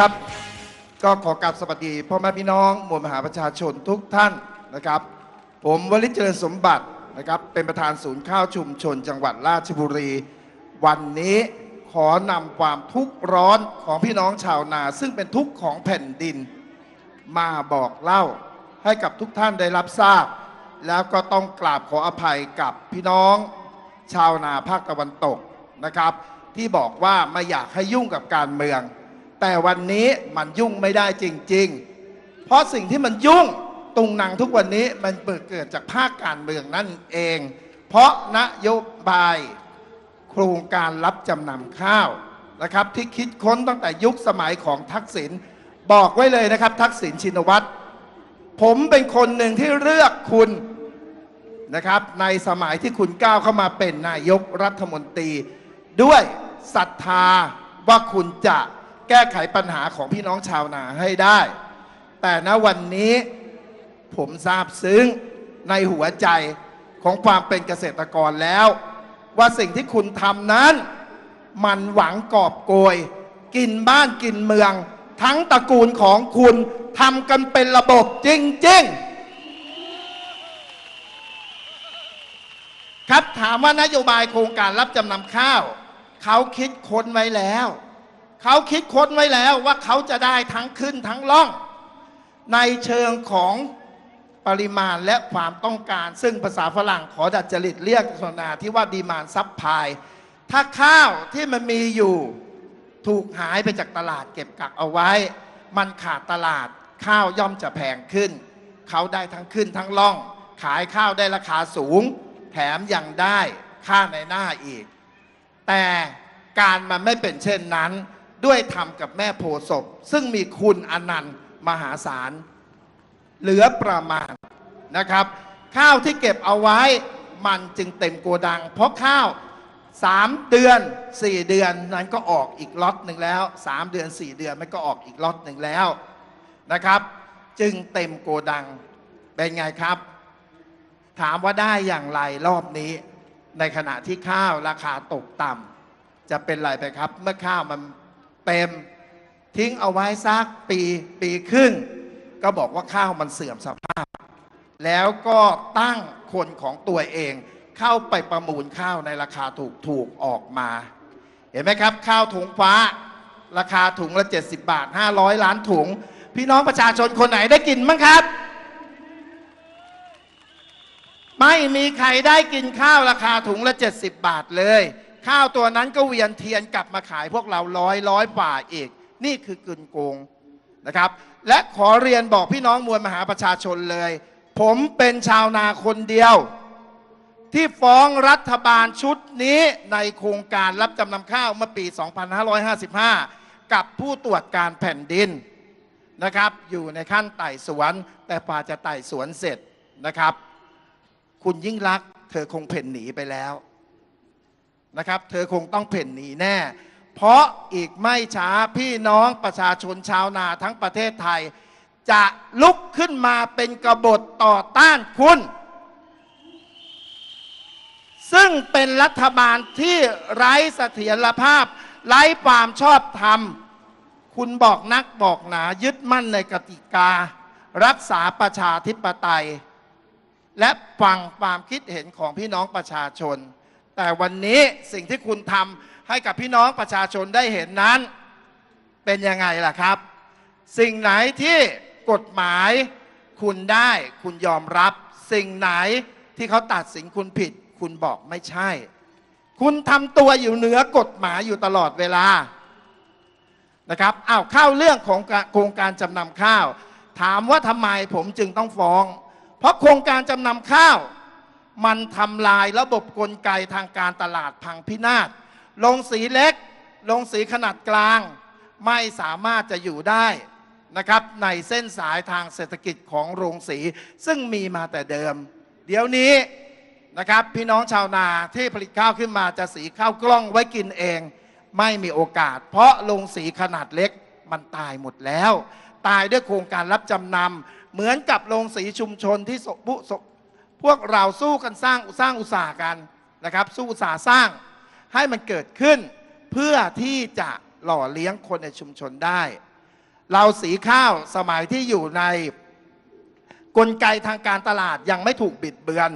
ครับ ก็ขอกราบสวัสดีพ่อแม่พี่น้องมวลมหาประชาชนทุกท่านนะครับ ผมวลิศเจริญสมบัตินะครับเป็นประธานศูนย์ข้าวชุมชน จังหวัดราชบุรี วันนี้ขอนำความทุกข์ร้อนของพี่น้องชาวนา ซึ่งเป็นทุกข์ของแผ่นดิน มาบอกเล่าให้กับทุกท่านได้รับทราบ แล้วก็ต้องกราบขออภัยกับพี่น้อง ชาวนาภาคตะวันตกนะครับ ที่บอกว่าไม่อยากให้ยุ่งกับการเมือง แต่วันนี้มันยุ่งไม่ได้จริง ๆ เพราะสิ่งที่มันยุ่งตุงนังทุกวันนี้มันเกิดจากภาคการเมืองนั่นเอง เพราะนโยบายโครงการรับจำนำข้าวนะครับที่คิดค้นตั้งแต่ยุคสมัยของทักษิณบอกไว้เลยนะครับ ทักษิณชินวัตรผมเป็นคนหนึ่งที่เลือกคุณนะครับในสมัยที่คุณก้าวเข้ามาเป็นนายกรัฐมนตรี ด้วยศรัทธาว่าคุณจะ แก้ไขปัญหาของพี่น้องชาวนาให้ได้ แต่ณวันนี้ผมทราบซึ้งในหัวใจของความเป็นเกษตรกรแล้ว ว่าสิ่งที่คุณทำนั้น มันหวังกอบโกย กินบ้านกินเมือง ทั้งตระกูลของคุณทำกันเป็นระบบจริง ๆ ครับถามว่านโยบายโครงการรับจำนำข้าว เขาคิดค้นไว้แล้ว เขาคิดค้นไว้แล้วว่าเขาจะได้ทั้งขึ้นทั้งล่อง ในเชิงของปริมาณและความต้องการ ซึ่งภาษาฝรั่งขอดัดจริตเรียกสนาที่ว่าดีมานซับพายถ้าข้าวที่มันมีอยู่ถูกหายไปจากตลาดเก็บกักเอาไว้ มันขาดตลาดข้าวย่อมจะแพงขึ้น เขาได้ทั้งขึ้นทั้งล่อง ขายข้าวได้ราคาสูง แถมยังได้ค่าในหน้าอีก แต่การมันไม่เป็นเช่นนั้น ด้วยทำกับแม่โพศพ ซึ่งมีคุณอนันต์มหาศาล เหลือประมาณนะครับ ข้าวที่เก็บเอาไว้มันจึงเต็มโกดัง เพราะข้าว 3 เดือน 4 เดือนนั้นก็ออกอีกล็อตหนึ่งแล้ว 3 เดือน 4 เดือนมันก็ออกอีกล็อตหนึ่งแล้วนะครับ จึงเต็มโกดังเป็นไงครับ ถามว่าได้อย่างไรรอบนี้ ในขณะที่ข้าวราคาตกต่ำจะเป็นไรไปครับ เมื่อข้าวมัน เต็มทิ้งเอาไว้สักปีปีครึ่ง ก็บอกว่าข้าวมันเสื่อมสภาพ แล้วก็ตั้งคนของตัวเองเข้าไปประมูลข้าวในราคาถูกถูกๆออกมา เห็นไหมครับ ข้าวถุงฟ้า ราคาถุงละ 70 บาท 500 ล้านถุง พี่น้องประชาชนคนไหนได้กินมั้งครับ ไม่มีใครได้กินข้าวราคาถุงละ 70 บาทเลย ข้าวตัวนั้นก็เวียนเทียนกลับมาขายพวกเราร้อยร้อยฝ่าอีก นี่คือกึนโกงนะครับ และขอเรียนบอกพี่น้องมวลมหาประชาชนเลย ผมเป็นชาวนาคนเดียว ที่ฟ้องรัฐบาลชุดนี้ในโครงการรับจำนำข้าวเมื่อปี 2555 กับผู้ตรวจการแผ่นดินนะครับ อยู่ในขั้นไต่สวน แต่พาจะไต่สวนเสร็จนะครับ คุณยิ่งรัก เธอคงเพ่นหนีไปแล้ว นะครับ เธอคงต้องเพ่นหนีแน่ เพราะอีกไม่ช้าพี่น้องประชาชนชาวนาทั้งประเทศไทย จะลุกขึ้นมาเป็นกบฏต่อต้านคุณ ซึ่งเป็นรัฐบาลที่ไร้เสถียรภาพ ไร้ความชอบธรรม คุณบอกนักบอกหนายึดมั่นในกติกา รักษาประชาธิปไตย และฟังความคิดเห็นของพี่น้องประชาชน แต่วันนี้สิ่งที่คุณทำให้กับพี่น้องประชาชนได้เห็นนั้น เป็นยังไงล่ะครับ สิ่งไหนที่กฎหมายคุณได้คุณยอมรับ สิ่งไหนที่เขาตัดสินคุณผิด คุณบอกไม่ใช่ คุณทำตัวอยู่เหนือกฎหมายอยู่ตลอดเวลานะครับอ้าวเข้าเรื่องของโครงการจำนำข้าว ถามว่าทำไมผมจึงต้องฟ้อง เพราะโครงการจำนำข้าว มันทำลายระบบกลไกทางการตลาดพังพินาศลงสีเล็ก ลงสีขนาดกลาง ไม่สามารถจะอยู่ได้นะครับในเส้นสายทางเศรษฐกิจของโรงสี ซึ่งมีมาแต่เดิม เดี๋ยวนี้นะครับพี่น้องชาวนาที่ผลิตข้าวขึ้นมาจะสีข้าวกล้องไว้กินเอง ไม่มีโอกาส เพราะโรงสีขนาดเล็กมันตายหมดแล้ว ตายด้วยโครงการรับจำนำเหมือนกับโรงสีชุมชนที่สบุส พวกเราสู้กันสร้างสร้างอุตสาหกันนะครับ สู้อุตสาห์สร้างให้มันเกิดขึ้น เพื่อที่จะหล่อเลี้ยงคนในชุมชนได้ เราสีข้าวสมัยที่อยู่ในกลไกทางการตลาดยังไม่ถูกบิดเบือน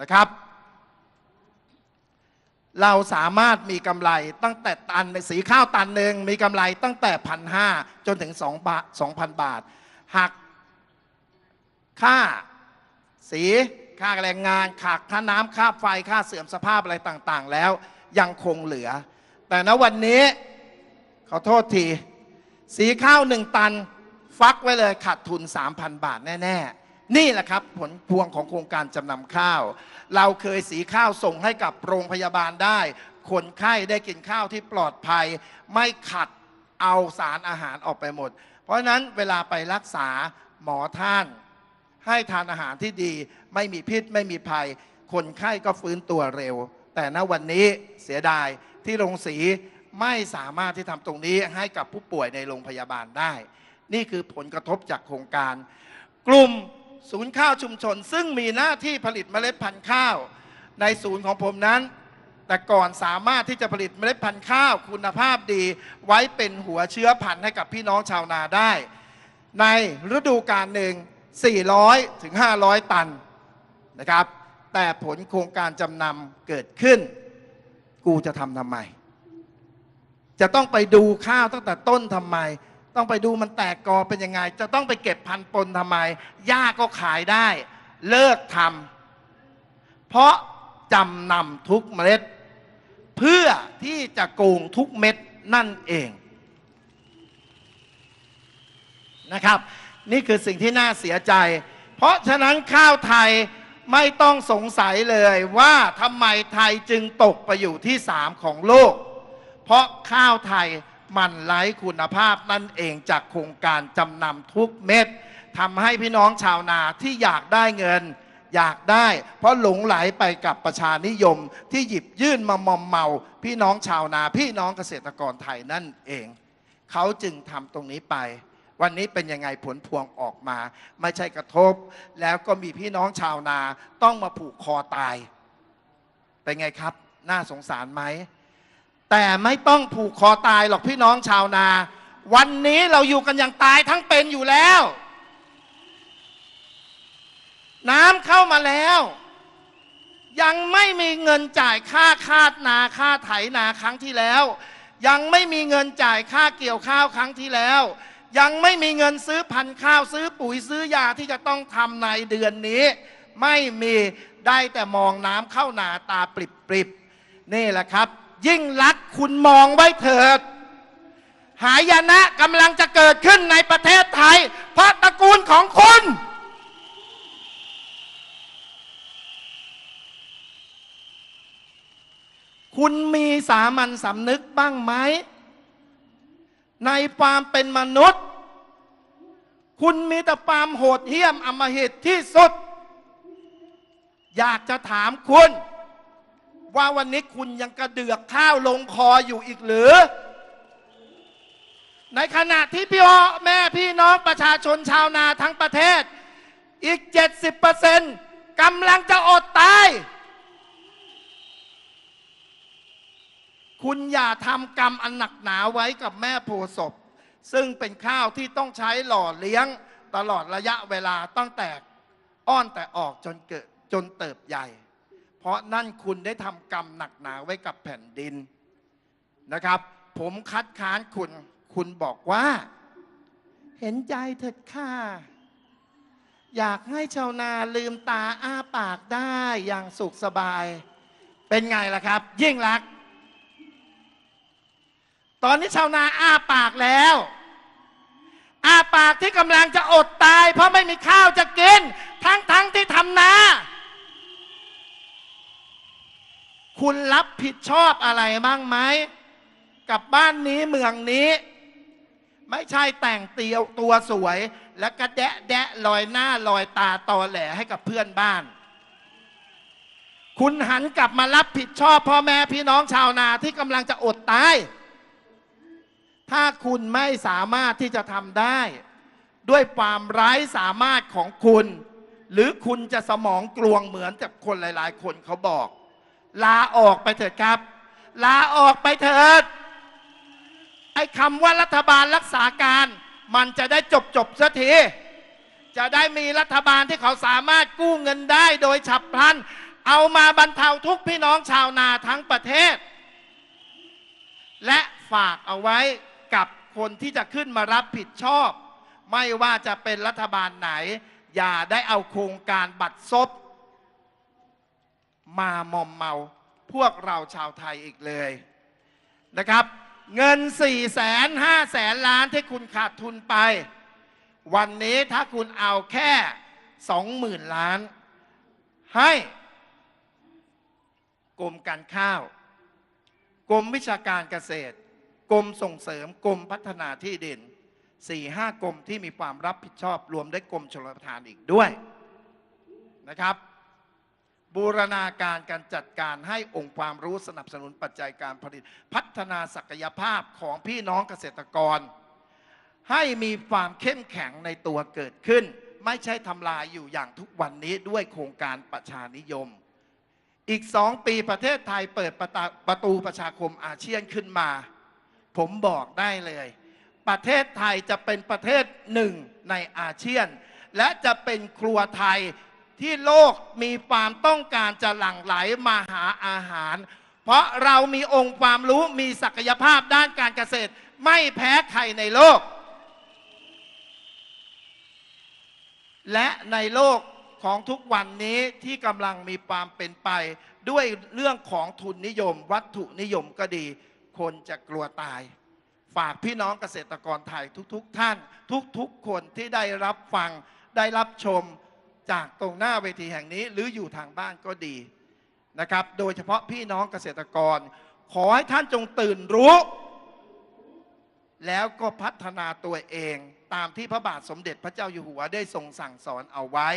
นะครับ เราสามารถมีกำไรตั้งแต่ตันสีข้าวตันหนึ่งมีกำไรตั้งแต่พันห้าจนถึงสองบาทสองพันบาทหักค่า สีค่าแรงงานขาดค่าน้ำค่าไฟค่าเสื่อมสภาพอะไรต่างๆ แล้วยังคงเหลือ แต่ณวันนี้ขอโทษที สีข้าวหนึ่งตัน ฟักไว้เลยขาดทุน 3,000 บาทแน่ ๆนี่แหละครับผลพวงของโครงการจำนำข้าว เราเคยสีข้าวส่งให้กับโรงพยาบาลได้ คนไข้ได้กินข้าวที่ปลอดภัย ไม่ขัดเอาสารอาหารออกไปหมด เพราะฉะนั้นเวลาไปรักษาหมอท่าน ให้ทานอาหารที่ดี ไม่มีพิษไม่มีภัย คนไข้ก็ฟื้นตัวเร็ว แต่ณวันนี้เสียดายที่โรงสีไม่สามารถที่ทำตรงนี้ให้กับผู้ป่วยในโรงพยาบาลได้ นี่คือผลกระทบจากโครงการ กลุ่มศูนย์ข้าวชุมชน ซึ่งมีหน้าที่ผลิตเมล็ดพันธุ์ข้าว ในศูนย์ของผมนั้น แต่ก่อนสามารถที่จะผลิตเมล็ดพันธุ์ข้าวคุณภาพดี ไว้เป็นหัวเชื้อพันธุ์ให้กับพี่น้องชาวนาได้ ในฤดูกาลหนึ่ง 400 ถึง 500 ตันนะครับ แต่ผลโครงการจำนำเกิดขึ้น กูจะทำทำไม จะต้องไปดูข้าวตั้งแต่ต้นทำไม ต้องไปดูมันแตกกอเป็นยังไง จะต้องไปเก็บพันปนทำไมหญ้าก็ขายได้ เลิกทำเพราะจำนำทุกเมล็ด เพื่อที่จะโกงทุกเม็ดนั่นเองนะครับ นี่คือสิ่งที่น่าเสียใจ เพราะฉะนั้นข้าวไทยไม่ต้องสงสัยเลยว่าทำไมไทยจึงตกไปอยู่ที่สามของโลก เพราะข้าวไทยมันไร้คุณภาพนั่นเองจากโครงการจำนำทุกเม็ดทำให้พี่น้องชาวนาที่อยากได้เงิน อยากได้ เพราะหลงไหลไปกับประชานิยมที่หยิบยื่นมามอมเมา พี่น้องชาวนา พี่น้องเกษตรกรไทยนั่นเอง เขาจึงทำตรงนี้ไป วันนี้เป็นยังไงผลพวงออกมา ไม่ใช่กระทบ แล้วก็มีพี่น้องชาวนาต้องมาผูกคอตาย เป็นไงครับ น่าสงสารไหม แต่ไม่ต้องผูกคอตายหรอกพี่น้องชาวนา วันนี้เราอยู่กันอย่างตายทั้งเป็นอยู่แล้ว น้ำเข้ามาแล้ว ยังไม่มีเงินจ่ายค่าคาดนาค่าไถนาครั้งที่แล้ว ยังไม่มีเงินจ่ายค่าเกี่ยวข้าวครั้งที่แล้ว ยังไม่มีเงินซื้อพันข้าวซื้อปุ๋ยซื้อยาที่จะต้องทำในเดือนนี้ ไม่มีได้แต่มองน้ำเข้าหนาตาปริบปริบนี่แหละครับ ยิ่งรักคุณมองไว้เถิด หายนะกำลังจะเกิดขึ้นในประเทศไทย เพราะตระกูลของคุณคุณมีสามัญสำนึกบ้างไหม ในความเป็นมนุษย์ คุณมีแต่ความโหดเหี้ยมอำมหิตที่สุด อยากจะถามคุณ ว่าวันนี้คุณยังกระเดือกข้าวลงคออยู่อีกหรือ ในขณะที่พี่พ่อแม่พี่น้องประชาชนชาวนาทั้งประเทศ อีก 70%กำลังจะอดตาย คุณอย่าทำกรรมอันหนักหนาไว้กับแม่โพศพ ซึ่งเป็นข้าวที่ต้องใช้หล่อเลี้ยงตลอดระยะเวลาตั้งแต่อ้อนแต่ออกจนเกิดจนเติบใหญ่ เพราะนั่นคุณได้ทำกรรมหนักหนาไว้กับแผ่นดินนะครับ ผมคัดค้านคุณ คุณบอกว่า เห็นใจเถิดค่ะอยากให้ชาวนาลืมตาอ้าปากได้อย่างสุขสบาย เป็นไงล่ะครับ ยิ่งรัก ตอนนี้ชาวนาอ้าปากแล้ว อ้าปากที่กำลังจะอดตาย เพราะไม่มีข้าวจะกิน ทั้งทั้งที่ทำนา คุณรับผิดชอบอะไรบ้างไหม กับบ้านนี้เมืองนี้ ไม่ใช่แต่งเตียวตัวสวย แล้วก็แดะแดะลอยหน้าลอยตาตอแหลให้กับเพื่อนบ้านคุณหันกลับมารับผิดชอบพ่อแม่พี่น้องชาวนาที่กำลังจะอดตาย ถ้าคุณไม่สามารถที่จะทำได้ ด้วยความไร้สามารถของคุณ หรือคุณจะสมองกลวงเหมือนกับคนหลาย ๆ คนเขาบอก ลาออกไปเถิดครับ ลาออกไปเถิดไอ้คำว่ารัฐบาลรักษาการ มันจะได้จบจบสักทีจะได้มีรัฐบาลที่เขาสามารถกู้เงินได้โดยฉับพลัน เอามาบรรเทาทุกพี่น้องชาวนาทั้งประเทศ และฝากเอาไว้ กับคนที่จะขึ้นมารับผิดชอบ ไม่ว่าจะเป็นรัฐบาลไหน อย่าได้เอาโครงการบัตรซบมามอมเมาพวกเราชาวไทยอีกเลยนะครับ เงิน4ี่แสนห้าแสนล้านที่คุณขาดทุนไป วันนี้ถ้าคุณเอาแค่สองหมื่นล้าน ให้กรมการข้าว กรมวิชาการเกษตร กรมส่งเสริมกรมพัฒนาที่ดินสี่ห้ากรมที่มีความรับผิดชอบรวมได้กรมชลประทานอีกด้วยนะครับ บูรณาการการจัดการให้องค์ความรู้สนับสนุนปัจจัยการผลิต พัฒนาศักยภาพของพี่น้องเกษตรกร ให้มีความเข้มแข็งในตัวเกิดขึ้น ไม่ใช่ทำลายอยู่อย่างทุกวันนี้ด้วยโครงการประชานิยม อีกสองปีประเทศไทยเปิดประประตูประชาคมอาเซียนขึ้นมา ผมบอกได้เลย ประเทศไทยจะเป็นประเทศหนึ่งในอาเซียน และจะเป็นครัวไทยที่โลกมีความต้องการจะหลั่งไหลมาหาอาหาร เพราะเรามีองค์ความรู้มีศักยภาพด้านการเกษตร ไม่แพ้ใครในโลก และในโลกของทุกวันนี้ที่กำลังมีความเป็นไป ด้วยเรื่องของทุนนิยม วัตถุนิยมก็ดี คนจะกลัวตาย ฝากพี่น้องเกษตรกรไทยทุกๆทท่าน ทุกๆคนที่ได้รับฟังได้รับชมจากตรงหน้าเวทีแห่งนี้ หรืออยู่ทางบ้านก็ดีนะครับ โดยเฉพาะพี่น้องเกษตรกร ขอให้ท่านจงตื่นรู้ แล้วก็พัฒนาตัวเองตามที่พระบาทสมเด็จพระเจ้าอยู่หัวได้ทรงสั่งสอนเอาไว้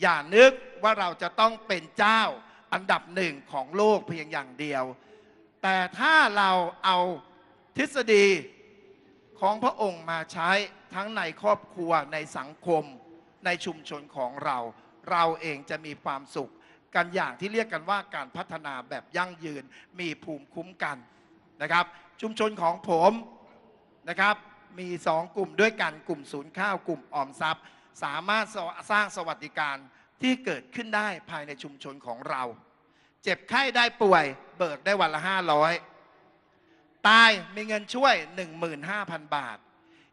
อย่านึกว่าเราจะต้องเป็นเจ้าอันดับหนึ่งของโลกเพียงอย่างเดียว แต่ถ้าเราเอาทฤษฎีของพระองค์มาใช้ทั้งในครอบครัวในสังคม ในชุมชนของเรา เราเองจะมีความสุข กันอย่างที่เรียกกันว่าการพัฒนาแบบยั่งยืนมีภูมิคุ้มกันนะครับ ชุมชนของผมนะครับมีสองกลุ่มด้วยกันกลุ่มศูนย์ข้าวกลุ่มออมทรัพย์ สามารถสร้างสวัสดิการที่เกิดขึ้นได้ภายในชุมชนของเรา เจ็บไข้ได้ป่วย เบิกได้วันละ500ตายมีเงินช่วย 15,000 บาท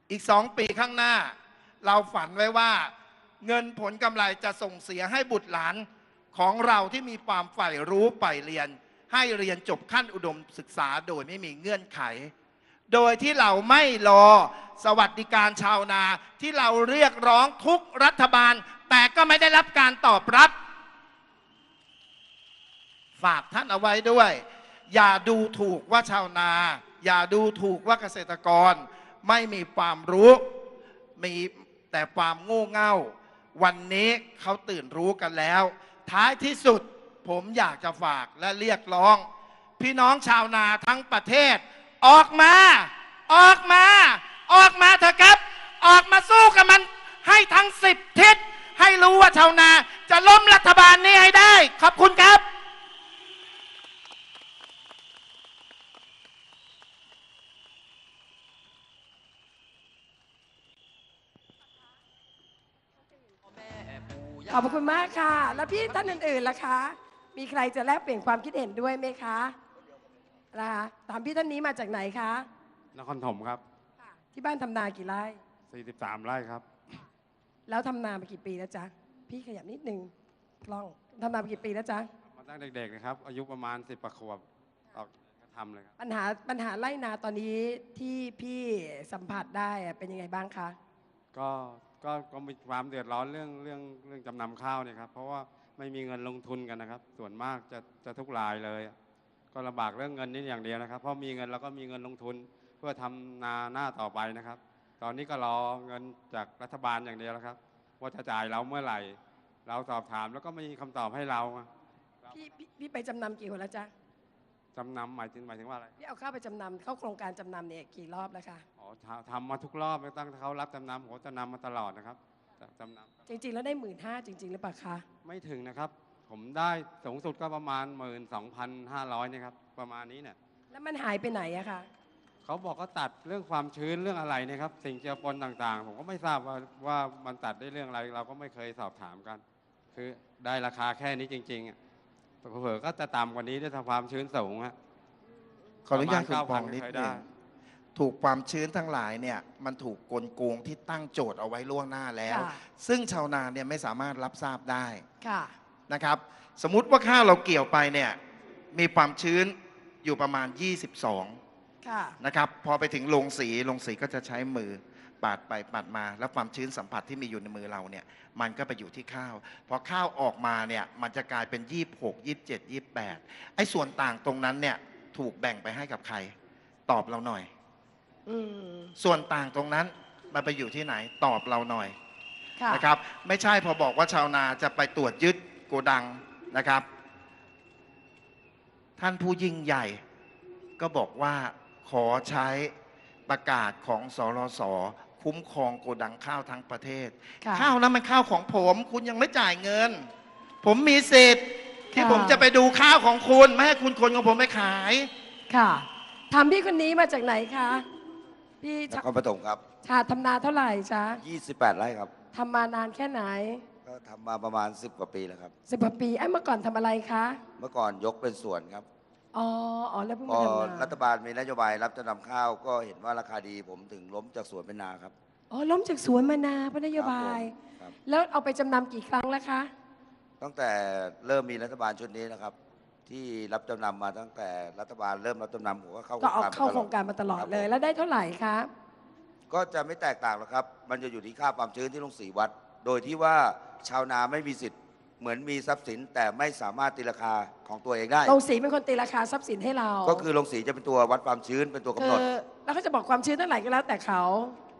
อีกสองปีข้างหน้า เราฝันไว้ว่า เงินผลกำไรจะส่งเสียให้บุตรหลานของเราที่มีความใฝ่รู้ใฝ่เรียน ให้เรียนจบขั้นอุดมศึกษาโดยไม่มีเงื่อนไข โดยที่เราไม่รอสวัสดิการชาวนาที่เราเรียกร้องทุกรัฐบาล แต่ก็ไม่ได้รับการตอบรับ ฝากท่านเอาไว้ด้วย อย่าดูถูกว่าชาวนา อย่าดูถูกว่าเกษตรกร ไม่มีความรู้มีแต่ความโง่เง่า วันนี้เขาตื่นรู้กันแล้ว ท้ายที่สุดผมอยากจะฝากและเรียกร้อง พี่น้องชาวนาทั้งประเทศ ออกมา ออกมา ออกมาเถอะครับ ออกมาสู้กับมัน ให้ทั้งสิบทิศให้รู้ว่าชาวนาจะล้มรัฐบาลนี้ให้ได้ ขอบคุณครับ ขอบพระคุณมากค่ะ แล้วพี่ท่านอื่นๆล่ะคะ มีใครจะแลกเปลี่ยนความคิดเห็นด้วยไหมคะนะคะถามพี่ท่านนี้มาจากไหนคะ นครถมครับ ที่บ้านทำนากี่ไร่43ไร่ครับ แล้วทำนามากี่ปีแล้วจ๊ะ พี่ขยับนิดนึงกล้องทำนามากี่ปีแล้วจ๊ะ มาตั้งเด็กๆนะครับ อายุประมาณ 10ประขวบออกก็ทำเลยครับ ปัญหาปัญหาไร่นาตอนนี้ที่พี่สัมผัสได้อะเป็นยังไงบ้างคะ ก็ ก็ก็มีความเดือดร้อนเรื่องเรื่องเรื่องจำนำข้าวเนี่ยครับเพราะว่าไม่มีเงินลงทุนกันนะครับ ส่วนมากจะจะทุกรายเลย ก็ลำบากเรื่องเงินนี่อย่างเดียวนะครับ เพราะมีเงินแล้วก็มีเงินลงทุนเพื่อทำนาหน้าต่อไปนะครับ ตอนนี้ก็รอเงินจากรัฐบาลอย่างเดียวแล้วครับ ว่าจะจ่ายเราเมื่อไหร่ เราสอบถามแล้วก็ไม่มีคำตอบให้เราพี่พี่พี่ไปจำนำกี่คนแล้วจ๊ะจำนำหมายถึงหมายถึงว่าอะไรพี่เอาข้าวไปจำนำเข้าโครงการจำนำเนี่ยกี่รอบแล้วคะ อ๋อทำทำมาทุกรอบตั้งแต่เขารับจำนำผมก็จะนำมาตลอดนะครับจำนำจริง ๆ แล้วได้หมื่นห้าจริง ๆ หรือเปล่าคะไม่ถึงนะครับ ผมได้สูงสุดก็ประมาณ1 2 5 0 0นี่ครับ ประมาณนี้เนี่ยแล้วมันหายไปไหนอะคะเขาบอกก็ตัดเรื่องความชื้นเรื่องอะไรเนะครับ สิ่งเจือปนต่างๆ ผมก็ไม่ทราบว่าว่ามันตัดได้เรื่องอะไร เราก็ไม่เคยสอบถามกัน คือได้ราคาแค่นี้จริงๆอะเผลอๆก็จะต่ำกว่านี้ด้วยถ้าความชื้นสูงฮะขออนุญาตปคุณระปมาอณง9,000นิดเคยหได้นึง ถูกความชื้นทั้งหลายเนี่ยมันถูกกลโกงที่ตั้งโจทย์เอาไว้ล่วงหน้าแล้ว ค่ะ ซึ่งชาวนาเนี่ยไม่สามารถรับทราบได้ค่ะ นะครับ สมมุติว่าข้าวเราเกี่ยวไปเนี่ยมีความชื้นอยู่ประมาณ 22 ค่ะ นะครับ พอไปถึงโรงสีโรงสีก็จะใช้มือปาดไปปาดมา แล้วความชื้นสัมผัสที่มีอยู่ในมือเราเนี่ยมันก็ไปอยู่ที่ข้าวพอข้าวออกมาเนี่ยมันจะกลายเป็น 26 27 28ไอ้ส่วนต่างตรงนั้นเนี่ยถูกแบ่งไปให้กับใคร ตอบเราหน่อยอืม ส่วนต่างตรงนั้นมันไปอยู่ที่ไหนตอบเราหน่อยค่ะนะครับ ไม่ใช่พอบอกว่าชาวนาจะไปตรวจยึดโกดังนะครับ ท่านผู้ยิ่งใหญ่ก็บอกว่าขอใช้ประกาศของสรสคุ้มครองโกดังข้าวทั้งประเทศค่ะข้าวนั้นมันข้าวของผม คุณยังไม่จ่ายเงิน ผมมีสิทธิ์ที่ค่ะผมจะไปดูข้าวของคุณ ไม่ให้คุณคนของผมไปขาย ค่ะถามพี่คนนี้มาจากไหนคะ พี่นครปฐมครับชาทำนาเท่าไหร่จ๊ะ28 ไร่ครับทำมานานแค่ไหน ก็ทำมาประมาณ 10กว่าปีแล้วครับ สิบกว่าปีไอ้เมื่อก่อนทำอะไรคะเมื่อก่อนยกเป็นสวนครับ อ๋ออ๋อแล้วเพิ่งพมาอทำนารัฐบาลมีนโยบายรับจำนำข้าว ก็เห็นว่าราคาดีผมถึงล้มจากสวนเป็นนาครับอ๋อล้มจากสวนมานาเพราะนโยบาย ครับแล้วเอาไปจำนำกี่ครั้งแล้วคะตั้งแต่เริ่มมีรัฐบาลชุดนี้นะครับ ที่รับจำนำมาตั้งแต่รัฐบาลเริ่มรับจำนำผมก็เข้าก็เอามเข้าโครงการมาตลอดครับเลยผมแล้วได้เท่าไหร่คะก็จะไม่แตกต่างหรอกครับ มันจะอยู่ที่ค่าความชื้นที่ลงสีวัด โดยที่ว่าชาวนาไม่มีสิทธิ์เหมือนมีทรัพย์สินแต่ไม่สามารถตีราคาของตัวเองได้โรงสีเป็นคนตีราคาทรัพย์สินให้เรา ก็คือลงสีจะเป็นตัววัดความชื้นเป็นตัวกำหนดคือแล้วเขาจะบอกความชื้นเท่าไหร่ก็แล้วแต่เขา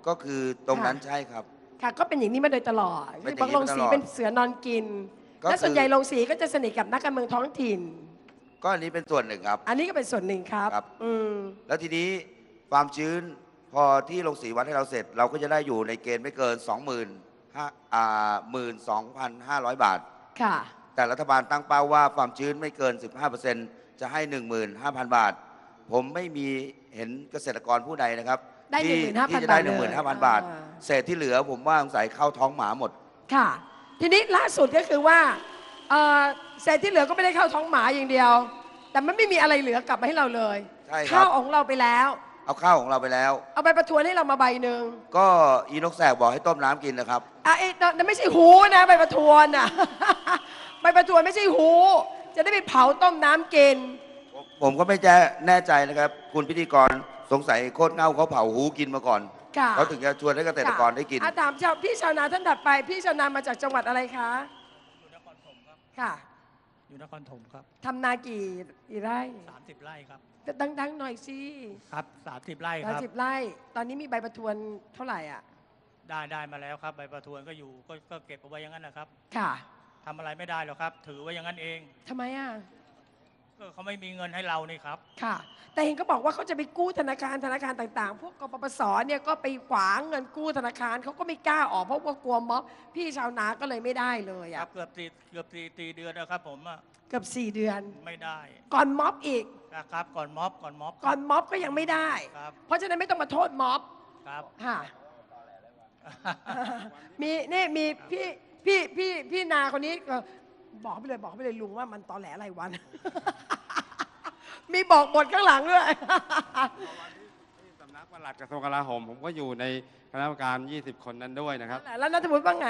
ก็คือตรงนั้นค่ะใช่ครับ ค่ะ ก็เป็นอย่างนี้มาโดยตลอดเป็นอย่างบางนี้โรงมาตสีลอดเป็นเสือนอนกินก็และส่วนคือใหญ่โรงสีก็จะสนิทกับนักการเมืองท้องถิ่น ก็อันนี้เป็นส่วนหนึ่งครับ อันนี้ก็เป็นส่วนหนึ่งครับ ครับ อืม แล้วทีนี้ความชื้นพอที่ลงสีวัดให้เราเสร็จ เราก็จะได้อยู่ในเกณฑ์ไม่เกิน 20,000ห้าอ่า12,500บาท ค่ะ แต่รัฐบาลตั้งเป้าว่าความชื้นไม่เกิน 15%จะให้ 15,000 บาท ผมไม่มีเห็นเกษตรกรผู้ใดนะครับได้ที่15,000ที่จะได้ บาทเลย15,000 บาท อ่า เศษที่เหลือผมว่าสงสัยเข้าท้องหมาหมด ค่ะ ทีนี้ล่าสุดก็คือว่า เอ่อเศษที่เหลือก็ไม่ได้เข้าท้องหมาอย่างเดียว แต่มันไม่มีอะไรเหลือกลับมาให้เราเลยใช่ครับ ข้าวของเราไปแล้ว เอาข้าวของเราไปแล้ว เอาไปประทวนให้เรามาใบหนึ่งก็อีนกแสกบอกให้ต้มน้ำกินนะครับ อะไอ้นั่นไม่ใช่หูนะใบประทวนอะ ใบประทวนไม่ใช่หู จะได้ไปเผาต้มน้ำกิน ผมผมก็ไม่แจ้แน่ใจนะครับ คุณพิธีกรสงสัยโคตรเง่าเขาเผาหูกินมาก่อนค่ะ เขาถึงจะชวนให้เกษตรกรได้กินอะถามชาวพี่ชาวนาท่านถัดไป พี่ชาวนามาจากจังหวัดอะไรคะอยู่นครถม ครับค่ะ อยู่นครถมครับทำนากี่กี่ไร่30ไร่ครับดังๆหน่อยสิครับ30ไร่คร้อยรับสิบไร่ ตอนนี้มีใบประทวนเท่าไหร่อะ ได้ได้มาแล้วครับใบประทวนก็อยู่ก็ก็เก็บเอาไว้อย่างนั้นนะครับค่ะทำอะไรไม่ได้หรอกครับ ถือไว้อย่างนั้นเอง ทำไมอะ ก็เขาไม่มีเงินให้เรานี่ครับ ค่ะ แต่เห็นก็บอกว่าเขาจะไปกู้ธนาคารธนาคารต่างๆ พวกกปปสเนี่ยก็ไปขวางเงินกู้ธนาคารเขาก็ไม่กล้าออกเพราะว่ากลัวม็อบพี่ชาวนาก็เลยไม่ได้เลยครัอะบเกือบตีเกือบตีตีเดือนนะครับ ผมอะเกือบสี่เดือน ไม่ได้ก่อนม็อบอีกครับ ก่อนม็อบก่อนม็อบก่อนม็อบก็ยังไม่ได้ ครับเพราะฉะนั้นไม่ต้องมาโทษม็อบครับ ค่ะ มีนี่มีพี่พี่พี่พี่นาคนนี้ก็ บอกไปเลยบอกไปเลยลุงว่ามันตอแหลอะไรวัน มีบอกบทข้างหลังด้วย ที่สำนักปลัดกระทรวงกลาโหมผมก็อยู่ในคณะกรรมการ 20 คนนั้นด้วยนะครับ แล้วนัทวุฒิว่าไง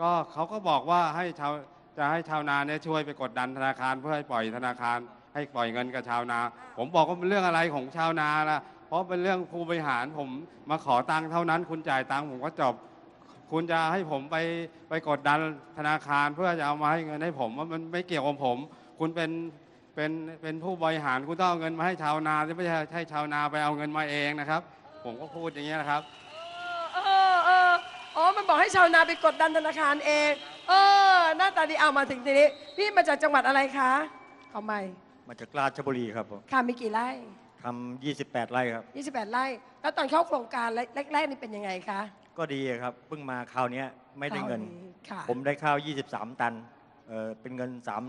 ก็เขาก็บอกว่าให้ชาวจะให้ชาวนาเนี่ยช่วยไปกดดันธนาคารเพื่อให้ปล่อยธนาคาร ให้ปล่อยเงินกับชาวนา ผมบอกว่าเป็นเรื่องอะไรของชาวนาล่ะเพราะเป็นเรื่องผู้บริหารผมมาขอตังค์เท่านั้น คุณจ่ายตังค์ผมก็จบ คุณจะให้ผมไปไปกดดันธนาคารเพื่อจะเอามาให้เงินให้ผมว่ามันไม่เกี่ยวกับผม คุณเป็นเป็นเป็นผู้บริหารคุณต้องเอาเงินมาให้ชาวนาไม่ใช่ให้ชาวนาไปเอาเงินมาเองนะครับ ผมก็พูดอย่างนี้ยนะครับเออเอออ๋อมันบอกให้ชาวนาไปกดดันธนาคารเองเออหน้าตาดีเอามาถึงทีนี้พี่มาจากจังหวัดอะไรคะขอไม่มาจากราชบุรีครับผมค่ะมีกี่ไร่ทำ28 ไร่ครับ 28 ไร่ แล้วตอนเข้าโครงการแรกๆนี่เป็นยังไงคะ ก็ดีครับเพิ่งมาคราวเนี้ยไม่ได้เงินค่ะ ผมได้ข้าว 23 ตันเออเป็นเงิน 3 2 0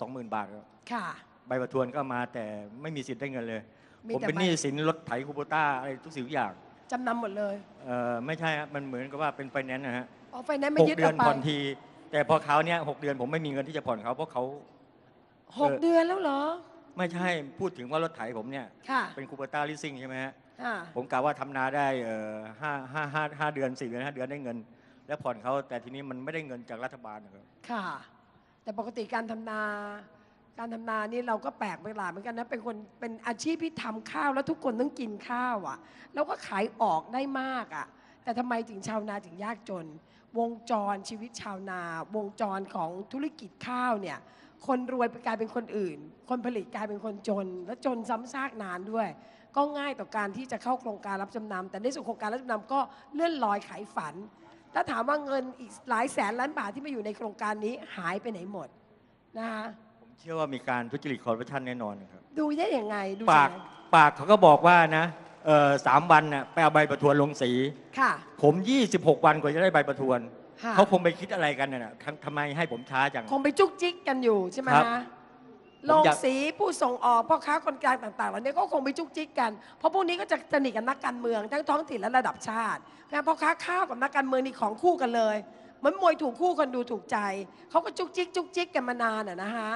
0 0 0 บาทครับค่ะ ใบประทวนก็มาแต่ไม่มีสิทธิ์ได้เงินเลย มีผมแต่เป็นใบ หนี้สินรถไถคูโบต้าอะไรทุกสิ่งทุกอย่างจำนำหมดเลยเอ่อไม่ใช่ครับมันเหมือนกับว่าเป็นไฟแนนซ์นะฮะอ๋อไฟแนนซ์ไม่หกยึดเดือเอานไปผ่อนที แต่พอเขาวเนี้ยหกเดือนผมไม่มีเงินที่จะผ่อนเขาเพราะเขาหกเดือนแล้วเหรอ ไม่ใช่พูดถึงว่ารถไถผมเนี่ยค่ะ เป็นคูโบต้าลิสซิ่งใช่ไหมฮะค่ะ ผมกะว่าทำนาได้เอ่อห้าห้าห้าห้าเดือนสี่เดือนห้าเดือนได้เงิน แล้วผ่อนเขาแต่ทีนี้มันไม่ได้เงินจากรัฐบาลนะครับค่ะ แต่ปกติการทำนา การทำนานี่เราก็แปลกไปหลายเหมือนกันนะเป็นคนเป็นอาชีพที่ทำข้าวแล้วทุกคนต้องกินข้าวอะ แล้วก็ขายออกได้มากอะ แต่ทำไมถึงชาวนาถึงยากจน วงจรชีวิตชาวนา วงจรของธุรกิจข้าวเนี่ยคนรวยกลายเป็นคนอื่น คนผลิตกลายเป็นคนจน และจนซ้ำซากนานด้วย ก็ง่ายต่อการที่จะเข้าโครงการรับจำนำแต่ในส่วนโครงการรับจำนำก็เลื่อนลอยขายฝัน ถ้าถามว่าเงินอีกหลายแสนล้านบาทที่มาอยู่ในโครงการนี้หายไปไหนหมดนะคะผมเชื่อว่ามีการทุจริตคอร์รัปชันแน่นอนนะครับ ดูได้ยังไงดูปากจากไหนปากเขาก็บอกว่านะเอ่อสามวันน่ะไปเอาใบประทวนลงสี ค่ะ ผม 26 วันกว่าจะได้ใบประทวน ค่ะ เขาคงไปคิดอะไรกันน่ะนะทำทำไมให้ผมช้าจัง คงไปจุกจิกกันอยู่ใช่ไหมครับฮะ ผมลงอยากสีผู้ส่งออกพ่อค้าคนกลางต่างๆเหล่านี้ก็คงไปจุกจิกกัน เพราะพวกนี้ก็จะสนิทกับนักการเมืองทั้งท้องถิ่นและระดับชาตินะพ่อค้าข้าวกับนักการเมืองนี่ของคู่กันเลยเหมือนมวยถูกคู่คนดูถูกใจเขาก็จุกจิกจุกจิกกันมานานอะนะฮะ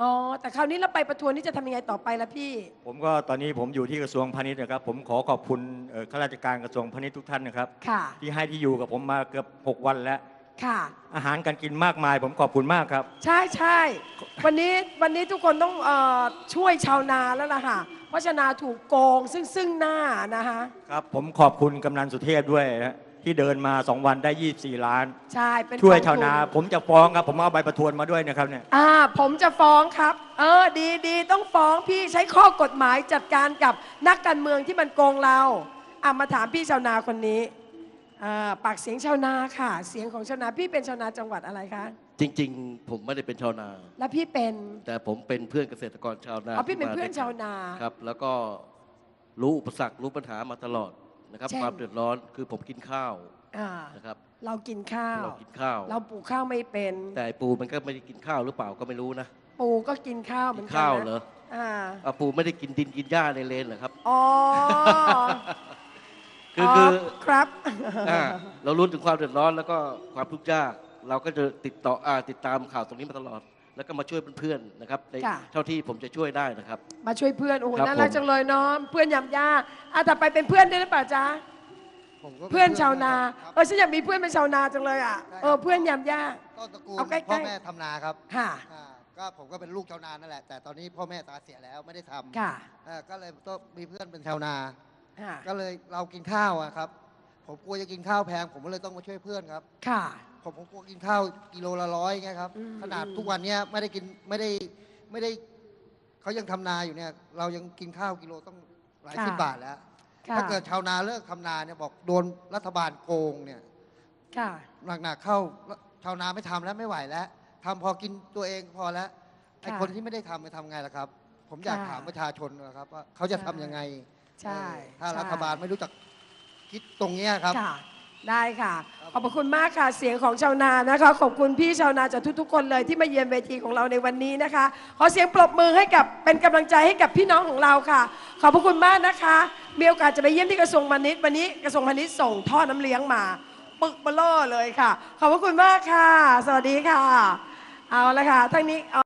อ๋อแต่คราวนี้เราไปประท้วงนี่จะทำยังไงต่อไปล่ะพี่ ผมก็ตอนนี้ผมอยู่ที่กระทรวงพาณิชย์นะครับ ผมขอขอบคุณเอ่อข้าราชการกระทรวงพาณิชย์ทุกท่านนะครับค่ะที่ให้ที่อยู่กับผมมาเกือบ 6 วันแล้ว ค่ะ อาหารการกินมากมาย ผมขอบคุณมากครับ ใช่ใช่วันนี้วันนี้ทุกคนต้องเออช่วยชาวนาแล้วล่ะค่ะเพราะชาวนาถูกโกงซึ่งซึ่งหน้านะคะ ครับ ผมขอบคุณกำนันสุเทพด้วยนะที่เดินมา 2 วันได้ 24 ล้าน ใช่เป็นช่วยกองทุชาวนา ผมจะฟ้องครับ ผมเอาใบประทวนมาด้วยนะครับเนี่ย อ่า ผมจะฟ้องครับ เออดีดีต้องฟ้องพี่ใช้ข้อกฎหมายจัดการกับนักการเมืองที่มันโกงเราอะมาถามพี่ชาวนาคนนี้อ่า ปากเสียงชาวนาค่ะ เสียงของชาวนาพี่เป็นชาวนาจังหวัดอะไรคะจริง ๆ ผมไม่ได้เป็นชาวนา แล้วพี่เป็น แต่ผมเป็นเพื่อนเกษตรกรชาวนาอ๋อพี่เป็นที่มเพื่อนด้วยกัชาวนาครับ แล้วก็รู้อุปสรรครู้ปัญหามาตลอดนะครับเช่นความเดือดร้อนคือผมกินข้าวอ่านะครับเรากินข้าว เรากินข้าว เราปลูกข้าวไม่เป็น แต่ไอ้ปูมันก็ไม่ได้กินข้าวหรือเปล่าก็ไม่รู้นะปูก็กินข้าวเหมืกิอนนกันข้าวนะเหรออ่าอะปูไม่ได้กินดินกินหญ้าในเลนเหรอครับอ๋อ คือคือครับอ่าเรารู้ถึงความเดือดร้อนแล้วก็ความทุกข์ยาก เราก็จะติดต่ออ่าติดตามข่าวตรงนี้มาตลอด แล้วก็มาช่วยเพื่อนๆนะครับในค่ะเท่าที่ผมจะช่วยได้นะครับ มาช่วยเพื่อนโอ้โหครับน่ารักผม จังเลยเนาะเพื่อนยำยาอะแต่ไปเป็นเพื่อนได้หรือเปล่าจ๊ะผมก็เพื่อนชาวนาครับเออฉันอยากมีเพื่อนเป็นชาวนาจังเลยอะใช่ครับเออเพื่อนยำยาต้นตระกูลเอาใกล้ๆ พ่อแม่ทำนาครับค่ะ อ่าก็ผมก็เป็นลูกชาวนานั่นแหละ แต่ตอนนี้พ่อแม่ตาเสียแล้วไม่ได้ทำค่ะ อ่าก็เลยต้องมีเพื่อนเป็นชาวนา ค่ะ ก็เลยเรากินข้าวอะครับ ผมกลัวจะกินข้าวแพง ผมก็เลยต้องมาช่วยเพื่อนครับ ค่ะ ผมผมกลัวกินข้าวกิโลละร้อยไงครับ อืมขนาดทุกวันเนี้ยไม่ได้กินไม่ได้ไม่ได้เขายังทำนาอยู่เนี่ย เรายังกินข้าวกิโลต้องหลายสิบบาทแล้ว ค่ะถ้าเกิดชาวนาเลิกทำนาเนี่ยบอกโดนรัฐบาลโกงเนี่ย ค่ะ หนักๆเข้าชาวนาไม่ทำแล้วไม่ไหวแล้วทำพอกินตัวเองพอแล้วไอ้ค่ะคนที่ไม่ได้ทำจะทำไงล่ะครับ ผมอยากค่ะถามประชาชนนะครับว่าเขาจะทำยังไง ใช่เออถ้าใช่รัฐบาลไม่รู้จักคิดตรงเนี้ยครับ ค่ะ ได้ค่ะครับขอบพระคุณมากค่ะ เสียงของชาวนานะคะ ขอบคุณพี่ชาวนาจากทุกๆ คนเลยที่มาเยือนเวทีของเราในวันนี้นะคะ ขอเสียงปรบมือให้กับเป็นกำลังใจให้กับพี่น้องของเราค่ะ ขอบพระคุณมากนะคะ มีโอกาสจะไปเยี่ยมที่กระทรวงพาณิชย์วันนี้กระทรวงพาณิชย์ส่งท่อน้ำเลี้ยงมา ปึกเบลอเลยค่ะ ขอบพระคุณมากค่ะ สวัสดีค่ะ เอาละค่ะทั้งนี้